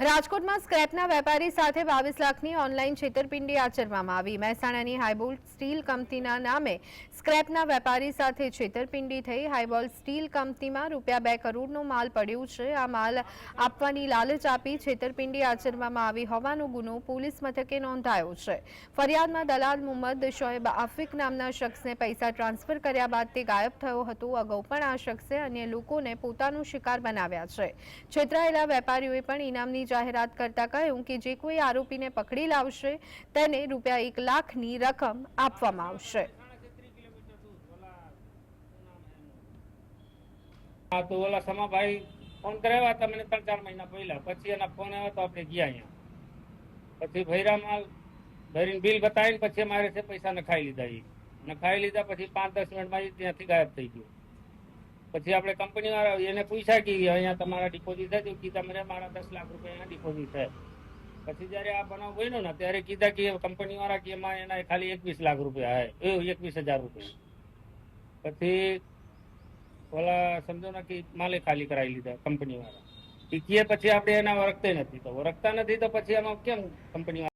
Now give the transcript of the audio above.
રાજકોટમાં સ્ક્રેપના વેપારી સાથે બાવીસ લાખની ઓનલાઈન છેતરપિંડી આચરવામાં આવી. મહેસાણાની હાઈબોલ સ્ટીલ કંપનીના નામે સ્ક્રેપના વેપારી સાથે છેતરપિંડી થઈ. હાઈબોલ સ્ટીલ કંપનીમાં રૂપિયા બે કરોડનો માલ પડ્યું છે. આ માલ આપવાની લાલચ આપી છેતરપિંડી આચરવામાં આવી હોવાનો ગુનો પોલીસ મથકે નોંધાયો છે. ફરિયાદમાં દલાલ મુહમ્મદ શોએબ આફિક નામના શખ્સને પૈસા ટ્રાન્સફર કર્યા બાદ તે ગાયબ થયો હતો. અગાઉ પણ આ શખ્સે અન્ય લોકોને પોતાનો શિકાર બનાવ્યા છે. છેતરાયેલા વેપારીઓએ પણ ઇનામની જાહેરાત કરતા કહ્યું કે જે કોઈ આરોપીને પકડી લાવશે, તેને રૂપિયા એક લાખની રકમ આપવામાં આવશે. હા, તો ઓલા સમાભાઈ ફોન કરાવ્યા હતા મને ત્રણ ચાર મહિના પહેલા. પછી એના ફોન આવ્યો તો આપણે ગયા અહીંયા. પછી ભૈરા માલ ભરીને બિલ બતાવીને પછી અમારે છે પૈસા નખાઈ લીધા એ નખાઈ લીધા પછી પાંચ દસ મિનિટમાં ત્યાંથી ગાયબ થઈ ગયો. પછી આપણે કંપની વાળા એને પૂછ્યા કે અહીંયા તમારા ડિપોઝિટ થાય કીધા, મને મારા દસ લાખ રૂપિયા ડિપોઝિટ થાય. પછી જયારે આ બનાવ બન્યો ને, ત્યારે કીધા કે કંપની વાળા કે એમાં એના ખાલી એકવીસ લાખ રૂપિયા હે. એકવીસ હજાર રૂપિયા. પછી ઓલા સમજો ને કે માલે ખાલી કરાવી લીધા કંપની વાળા. કે પછી આપણે એના વરખતે નથી. તો વરખતા નથી તો પછી એમાં કેમ કંપની